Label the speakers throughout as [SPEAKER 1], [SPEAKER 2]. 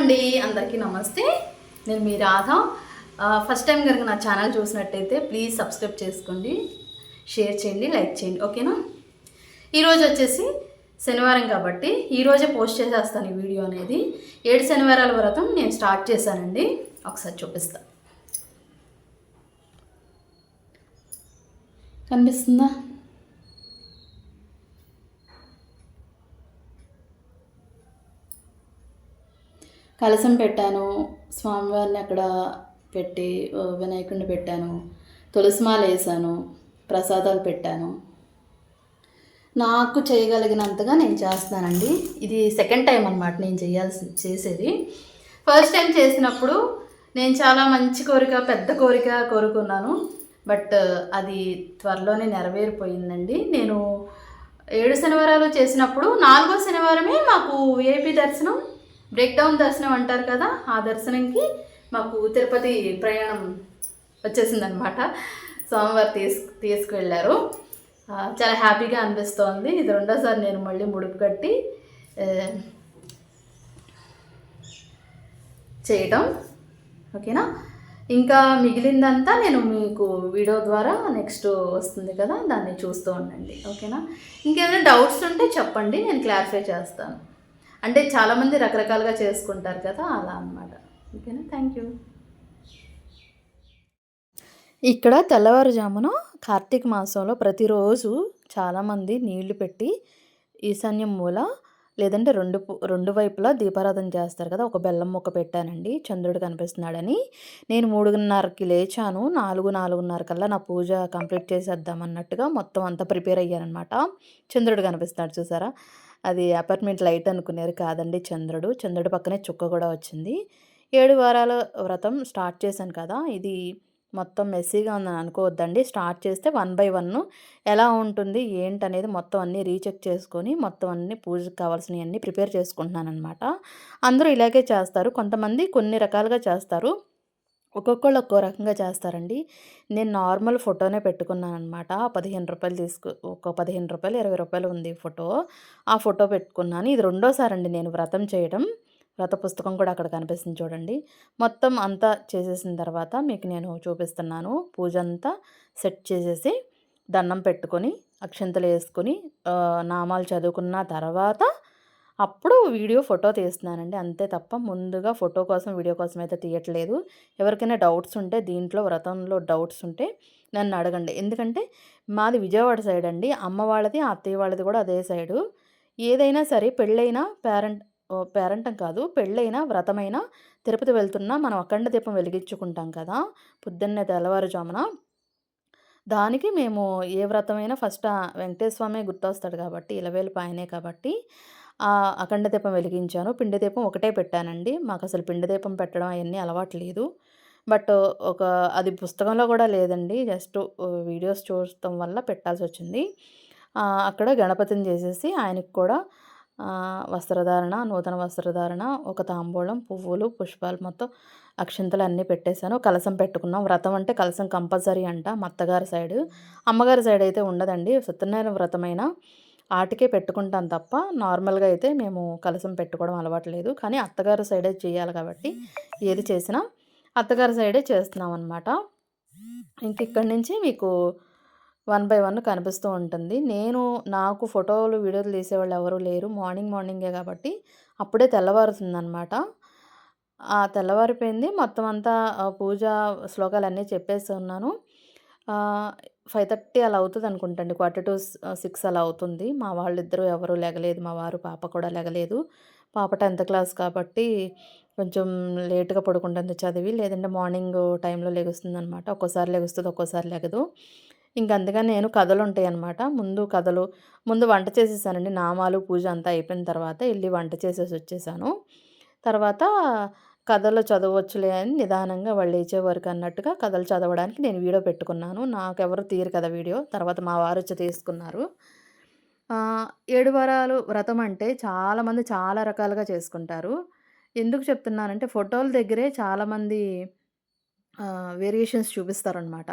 [SPEAKER 1] అండి అందరికీ నమస్తే. నేను మీ రాధ. ఫస్ట్ టైం కనుక నా ఛానల్ చూసినట్టయితే ప్లీజ్ సబ్స్క్రైబ్ చేసుకోండి షేర్ చేయండి లైక్ చేయండి. ఓకేనా? ఈరోజు వచ్చేసి శనివారం కాబట్టి ఈరోజే పోస్ట్ చేసేస్తాను ఈ వీడియో అనేది. ఏడు శనివారాల వ్రతం నేను స్టార్ట్ చేశానండి. ఒకసారి చూపిస్తా. కనిపిస్తుందా? కలసం పెట్టాను. స్వామివారిని అక్కడ పెట్టి వినాయకుడిని పెట్టాను. తులసిమాల వేసాను. ప్రసాదాలు పెట్టాను. నాకు చేయగలిగినంతగా నేను చేస్తానండి ఇది సెకండ్ టైం అనమాట నేను చేయాల్సి చేసేది. ఫస్ట్ టైం చేసినప్పుడు నేను చాలా మంచి కోరిక పెద్ద కోరిక కోరుకున్నాను. బట్ అది త్వరలోనే నెరవేరిపోయిందండి. నేను ఏడు శనివారాలు చేసినప్పుడు నాలుగో శనివారమే మాకు విఐపి దర్శనం బ్రేక్ డౌన్ దర్శనం అంటారు కదా ఆ దర్శనంకి మాకు తిరుపతి ప్రయాణం వచ్చేసిందనమాట స్వామివారు తీసుకు తీసుకువెళ్ళారు. చాలా హ్యాపీగా అనిపిస్తోంది. ఇది రెండోసారి నేను మళ్ళీ ముడుపు కట్టి చేయటం. ఓకేనా? ఇంకా మిగిలిందంతా నేను మీకు వీడియో ద్వారా నెక్స్ట్ వస్తుంది కదా దాన్ని చూస్తూ ఉండండి. ఓకేనా? ఇంకేమైనా డౌట్స్ ఉంటే చెప్పండి నేను క్లారిఫై చేస్తాను. అంటే చాలామంది రకరకాలుగా చేసుకుంటారు కదా అలా అనమాట ఓకేనా? థ్యాంక్ యూ ఇక్కడ తెల్లవారుజామున కార్తీక మాసంలో ప్రతిరోజు చాలామంది నీళ్ళు పెట్టి ఈశాన్యం మూల లేదంటే రెండు రెండు వైపులా దీపారాధన చేస్తారు కదా ఒక బెల్లం మొక్క పెట్టానండి చంద్రుడు కనిపిస్తున్నాడని. నేను మూడున్నరకి లేచాను నాలుగు నాలుగున్నర కల్లా నా పూజ కంప్లీట్ చేసేద్దాం అన్నట్టుగా మొత్తం అంతా ప్రిపేర్ అయ్యానమాట చంద్రుడు కనిపిస్తున్నాడు చూసారా? అది అపార్ట్మెంట్ లైట్ అనుకునేది కాదండి చంద్రుడు. చంద్రుడు పక్కనే చుక్క కూడా వచ్చింది. ఏడు వారాల వ్రతం స్టార్ట్ చేశాను కదా ఇది మొత్తం మెస్సీగా ఉందని అనుకోవద్దండి. స్టార్ట్ చేస్తే వన్ బై వన్ ఎలా ఉంటుంది ఏంటనేది మొత్తం అన్నీ రీచెక్ చేసుకొని మొత్తం అన్ని పూజకు కావాల్సినవి అన్నీ ప్రిపేర్ చేసుకుంటున్నాను అనమాట అందరూ ఇలాగే చేస్తారు. కొంతమంది కొన్ని రకాలుగా చేస్తారు. ఒక్కొక్కళ్ళు ఒక్కో రకంగా చేస్తారండి. నేను నార్మల్ ఫోటోనే పెట్టుకున్నాను అనమాట పదిహేను రూపాయలు తీసుకు ఒక పదిహేను రూపాయలు ఇరవై రూపాయలు ఉంది ఫోటో. ఆ ఫోటో పెట్టుకున్నాను. ఇది రెండోసారి అండి నేను వ్రతం చేయడం. వ్రత పుస్తకం కూడా అక్కడ కనిపిస్తుంది చూడండి. మొత్తం అంతా చేసేసిన తర్వాత మీకు నేను చూపిస్తున్నాను. పూజ అంతా సెట్ చేసేసి దండం పెట్టుకొని అక్షంతలు వేసుకొని నామాలు చదువుకున్న తర్వాత అప్పుడు వీడియో ఫోటో తీస్తున్నానండి. అంతే తప్ప ముందుగా ఫోటో కోసం వీడియో కోసం అయితే తీయట్లేదు. ఎవరికైనా డౌట్స్ ఉంటే దీంట్లో వ్రతంలో డౌట్స్ ఉంటే నన్ను అడగండి. ఎందుకంటే మాది విజయవాడ సైడ్ అండి. అమ్మ వాళ్ళది అత్తయ్య వాళ్ళది కూడా అదే సైడు. ఏదైనా సరే పెళ్ళైనా పేరెంట్ పేరెంటం కాదు. పెళ్ళైనా వ్రతమైనా తిరుపతి వెళ్తున్నా మనం అఖండ దీపం వెలిగించుకుంటాం కదా. పొద్దున్నే తెల్లవారుజామున. దానికి మేము ఏ వ్రతమైనా ఫస్ట్ వెంకటేశ్వరమే గుర్తొస్తాడు కాబట్టి ఇలవేలు పాయనే కాబట్టి అఖండ దీపం వెలిగించాను. పిండి దీపం ఒకటే పెట్టానండి. మాకు అసలు పిండి దీపం పెట్టడం అవన్నీ అలవాటు లేదు. బట్ ఒక అది పుస్తకంలో కూడా లేదండి. జస్ట్ వీడియోస్ చూడటం వల్ల పెట్టాల్సి వచ్చింది. అక్కడ గణపతిని చేసేసి ఆయనకి కూడా వస్త్రధారణ నూతన వస్త్రధారణ ఒక తాంబూలం పువ్వులు పుష్పాలు మొత్తం అక్షింతలు అన్నీ పెట్టేశాను. కలసం పెట్టుకున్నాం. వ్రతం అంటే కలసం కంపల్సరీ అంట మా అత్తగారి సైడ్. అమ్మగారి సైడ్ అయితే ఉండదండి. సత్యనారాయణ వ్రతమైన ఆటికే పెట్టుకుంటాం తప్ప నార్మల్గా అయితే మేము కలసం పెట్టుకోవడం అలవాటు లేదు కానీ అత్తగారి సైడే చేయాలి కాబట్టి ఏది చేసినా అత్తగారి సైడే చేస్తున్నాం అనమాట ఇంక ఇక్కడి నుంచి మీకు వన్ బై వన్ కనిపిస్తూ ఉంటుంది. నేను నాకు ఫోటోలు వీడియోలు తీసేవాళ్ళు ఎవరు లేరు. మార్నింగ్ మార్నింగే కాబట్టి అప్పుడే తెల్లవారుతుందనమాట ఆ తెల్లవారిపోయింది. మొత్తం అంతా పూజ శ్లోకాలన్నీ చెప్పేసి ఉన్నాను ఫైవ్ థర్టీ అలా అవుతుంది అనుకుంటండి. క్వార్టర్ టు సిక్స్ అలా అవుతుంది. మా వాళ్ళిద్దరూ ఎవరూ లెగలేదు. మా వారు పాప కూడా లెగలేదు. పాప టెన్త్ క్లాస్ కాబట్టి కొంచెం లేట్గా పడుకుంటుంది చదివి లేదంటే మార్నింగ్ టైంలో లెగుస్తుంది అనమాట ఒక్కోసారి లెగుస్తుంది ఒక్కోసారి లెగదు. ఇంక అందుకని నేను కథలు ఉంటాయి అనమాట ముందు కథలు ముందు వంట చేసేసానండి. నామాలు పూజ అంతా అయిపోయిన తర్వాత వెళ్ళి వంట చేసేసి వచ్చేసాను. తర్వాత కథలు చదవచ్చులే అని నిదానంగా వాళ్ళు లేచే వరకు అన్నట్టుగా కథలు చదవడానికి నేను వీడియో పెట్టుకున్నాను. నాకెవరు తీరు కదా వీడియో. తర్వాత మా వారు వచ్చి తీసుకున్నారు. ఏడు వారాలు వ్రతం అంటే చాలామంది చాలా రకాలుగా చేసుకుంటారు. ఎందుకు చెప్తున్నానంటే ఫోటోల దగ్గరే చాలామంది వేరియేషన్స్ చూపిస్తారనమాట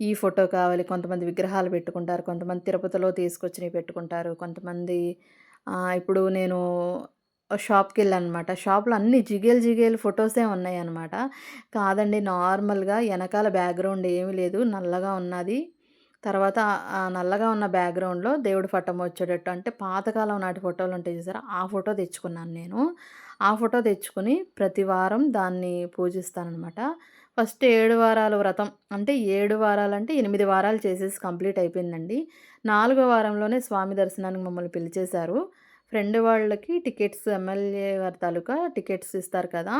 [SPEAKER 1] ఈ ఫోటో కావాలి కొంతమంది విగ్రహాలు పెట్టుకుంటారు కొంతమంది తిరుపతిలో తీసుకొచ్చినవి పెట్టుకుంటారు కొంతమంది ఇప్పుడు నేను షాప్కి వెళ్ళానమాట షాప్‌లో అన్ని జిగేలు జిగేలు ఫోటోసే ఉన్నాయన్నమాట. కాదండి నార్మల్‌గా వెనకాల బ్యాక్‌గ్రౌండ్ ఏమీ లేదు. నల్లగా ఉన్నది. తర్వాత ఆ నల్లగా ఉన్న బ్యాక్‌గ్రౌండ్‌లో దేవుడి పటం వచ్చేటట్టు అంటే పాతకాలం నాటి ఫోటోలు ఉంటాయి చూసారా? ఆ ఫోటో తెచ్చుకున్నాను నేను. ఆ ఫోటో తెచ్చుకొని ప్రతి వారం దాన్ని పూజిస్తాననమాట. ఫస్ట్ ఏడు వారాల వ్రతం అంటే ఏడు వారాలంటే ఎనిమిది వారాలు చేసేసి కంప్లీట్ అయిపోయిందండి. నాలుగో వారంలోనే స్వామి దర్శనానికి మమ్మల్ని పిలిచేశారు. ఫ్రెండ్ వాళ్ళకి టికెట్స్ ఎమ్మెల్యే వారి తాలూకా టికెట్స్ ఇస్తారు కదా!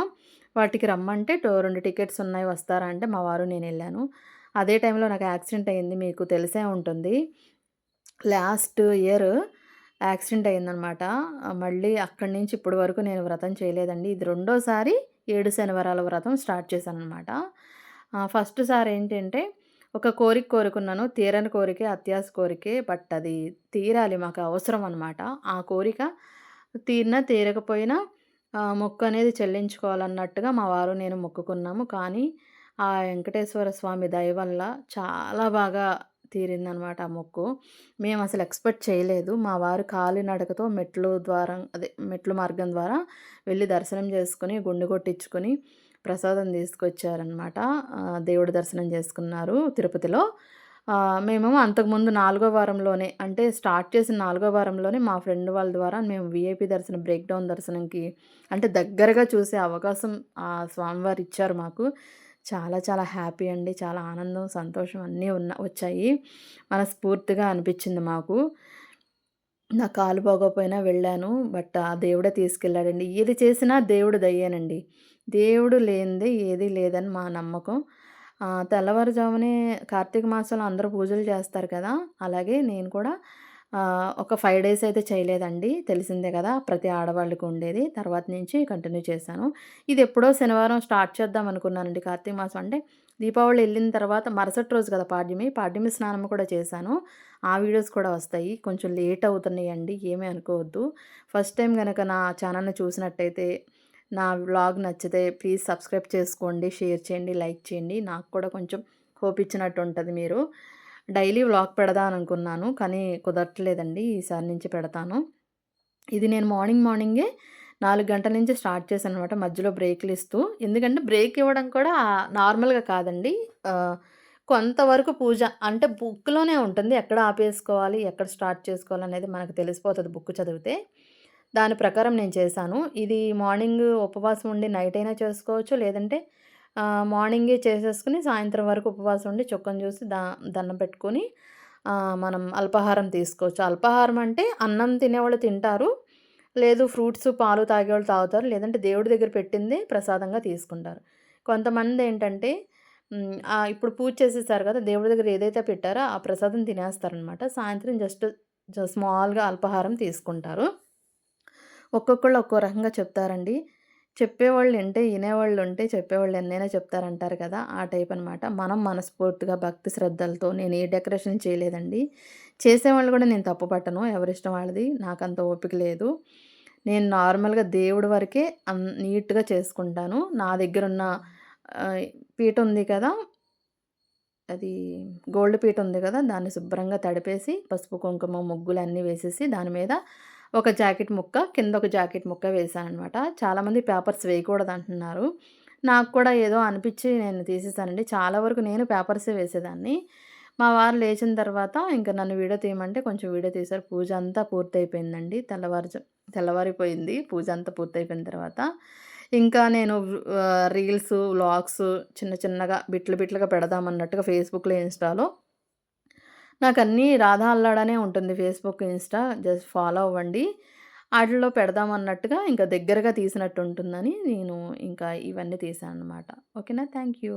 [SPEAKER 1] వాటికి రమ్మంటే టో 2 టికెట్స్ ఉన్నాయి వస్తారా అంటే మా వారు నేను వెళ్ళాను అదే టైంలో నాకు యాక్సిడెంట్ అయింది. మీకు తెలిసే ఉంటుంది. లాస్ట్ ఇయర్ యాక్సిడెంట్ అయిందనమాట. మళ్ళీ అక్కడి నుంచి ఇప్పటి వరకు నేను వ్రతం చేయలేదండి. ఇది రెండోసారి ఏడు శనివారాల వ్రతం స్టార్ట్ చేశాను అనమాట ఫస్ట్ సారి ఏంటంటే ఒక కోరిక కోరుకున్నాను. తీరని కోరికే అత్యాస కోరికే. బట్ అది తీరాలి మాకు అవసరం అనమాట. ఆ కోరిక తీరినా తీరకపోయినా మొక్కు అనేది చెల్లించుకోవాలన్నట్టుగా మా వారు నేను మొక్కుకున్నాము. కానీ ఆ వెంకటేశ్వర స్వామి దయ వల్ల చాలా బాగా తీరిందనమాట ఆ మొక్కు. మేము అసలు ఎక్స్‌పెక్ట్ చేయలేదు. మా వారు కాలినడకతో మెట్లు ద్వారా అదే మెట్లు మార్గం ద్వారా వెళ్ళి దర్శనం చేసుకుని గుండు కొట్టించుకొని, ప్రసాదం తీసుకొచ్చారనమాట. దేవుడి దర్శనం చేసుకున్నారు తిరుపతిలో. మేము మేమేమో అంతకుముందు నాలుగో వారంలోనే అంటే స్టార్ట్ చేసిన నాలుగో వారంలోనే మా ఫ్రెండ్ వాళ్ళ ద్వారా మేము వీఐపీ దర్శనం బ్రేక్ డౌన్ దర్శనంకి అంటే దగ్గరగా చూసే అవకాశం ఆ స్వామివారు ఇచ్చారు మాకు. చాలా చాలా హ్యాపీ అండి. చాలా ఆనందం, సంతోషం అన్నీ ఉన్న వచ్చాయి. మనస్ఫూర్తిగా అనిపించింది మాకు. నా కాలు బాగోపోయినా వెళ్ళాను. బట్ ఆ దేవుడే తీసుకెళ్ళాడండి. ఏది చేసినా దేవుడు దయ్యేనండి. దేవుడు లేనిదే ఏది లేదని మా నమ్మకం. తెల్లవారుజామునే కార్తీక మాసంలో అందరూ పూజలు చేస్తారు కదా! అలాగే నేను కూడా ఒక ఫైవ్ డేస్ అయితే చేయలేదండి. తెలిసిందే కదా! ప్రతి ఆడవాళ్ళకి ఉండేది. తర్వాత నుంచి కంటిన్యూ చేశాను. ఇది ఎప్పుడో శనివారం స్టార్ట్ చేద్దాం అనుకున్నానండి కార్తీక మాసం అంటే దీపావళి వెళ్ళిన తర్వాత మరుసటి రోజు కదా పాడ్యమి. పాడ్యమి స్నానం కూడా చేశాను. ఆ వీడియోస్ కూడా వస్తాయి. కొంచెం లేట్ అవుతున్నాయి అండి ఏమీ అనుకోవద్దు. ఫస్ట్ టైం కనుక నా ఛానల్‌ని చూసినట్టయితే నా వ్లాగ్ నచ్చితే ప్లీజ్ సబ్స్క్రైబ్ చేసుకోండి, షేర్ చేయండి, లైక్ చేయండి. నాకు కూడా కొంచెం హోప్ ఇచ్చినట్టు ఉంటుంది మీరు. డైలీ వ్లాగ్ పెడదాం అనుకున్నాను. కానీ కుదరట్లేదండి. ఈసారి నుంచి పెడతాను. ఇది నేను మార్నింగ్ మార్నింగే నాలుగు గంటల నుంచి స్టార్ట్ చేశాననమాట. మధ్యలో బ్రేక్లు ఇస్తూ. ఎందుకంటే బ్రేక్ ఇవ్వడం కూడా నార్మల్‌గా కాదండి. కొంతవరకు పూజ అంటే బుక్‌లోనే ఉంటుంది. ఎక్కడ ఆపేసుకోవాలి, ఎక్కడ స్టార్ట్ చేసుకోవాలనేది మనకు తెలిసిపోతుంది బుక్ చదివితే. దాని ప్రకారం నేను చేశాను. ఇది మార్నింగ్ ఉపవాసం ఉండి నైట్ అయినా చేసుకోవచ్చు. లేదంటే మార్నింగే చేసేసుకొని సాయంత్రం వరకు ఉపవాసం ఉండి చొక్కం చూసి దా దండం పెట్టుకొని మనం అల్పాహారం తీసుకోవచ్చు. అల్పాహారం అంటే అన్నం తినేవాళ్ళు తింటారు. లేదు ఫ్రూట్స్, పాలు తాగేవాళ్ళు తాగుతారు. లేదంటే దేవుడి దగ్గర పెట్టింది ప్రసాదంగా తీసుకుంటారు. కొంతమంది ఏంటంటే ఇప్పుడు పూజ చేసేసారు కదా! దేవుడి దగ్గర ఏదైతే పెట్టారో ఆ ప్రసాదం తినేస్తారనమాట. సాయంత్రం జస్ట్ స్మాల్‌గా అల్పాహారం తీసుకుంటారు. ఒక్కొక్కళ్ళు ఒక్కో రకంగా చెప్తారండి. చెప్పేవాళ్ళు ఇంటే ఇనేవాళ్ళుంటే చెప్పేవాళ్ళు ఎన్నైనా చెప్తారంటారు కదా! ఆ టైప్ అనమాట. మనం మనస్ఫూర్తిగా భక్తి శ్రద్ధలతో నేను ఏ డెకరేషన్ చేయలేదండి. చేసేవాళ్ళు కూడా నేను తప్పు పట్టను. ఎవరిష్టం వాళ్ళది. నాకంత ఓపిక లేదు. నేను నార్మల్‌గా దేవుడి వరకే నీట్‌గా చేసుకుంటాను. నా దగ్గర ఉన్న పీట ఉంది కదా! అది గోల్డ్ పీట ఉంది కదా! దాన్ని శుభ్రంగా తడిపేసి పసుపు, కుంకుమ, ముగ్గులు అన్నీ వేసేసి దాని మీద ఒక జాకెట్ ముక్క, కింద ఒక జాకెట్ ముక్క వేశాననమాట. చాలామంది పేపర్స్ వేయకూడదంటున్నారు. నాకు కూడా ఏదో అనిపించి నేను తీసేసానండి. చాలా వరకు నేను పేపర్సే వేసేదాన్ని. మా వారు లేచిన తర్వాత ఇంక నన్ను వీడియో తీయమంటే కొంచెం వీడియో తీశారు. పూజ అంతా పూర్తయిపోయిందండి. తెల్లవారుజా తెల్లవారిపోయింది పూజ అంతా పూర్తయిపోయిన తర్వాత. ఇంకా నేను రీల్స్, వ్లాగ్స్ చిన్న చిన్నగా బిట్లు బిట్లుగా పెడదామన్నట్టుగా ఫేస్‌బుక్‌లో, ఇన్‌స్టాలో నాకు అన్నీ రాధా అల్లాడనే ఉంటుంది ఫేస్‌బుక్, ఇన్‌స్టా జస్ట్ ఫాలో అవ్వండి. వాటిలో పెడదామన్నట్టుగా ఇంకా దగ్గరగా తీసినట్టు ఉంటుందని నేను ఇంకా ఇవన్నీ తీసాను అనమాట ఓకేనా? Thank you.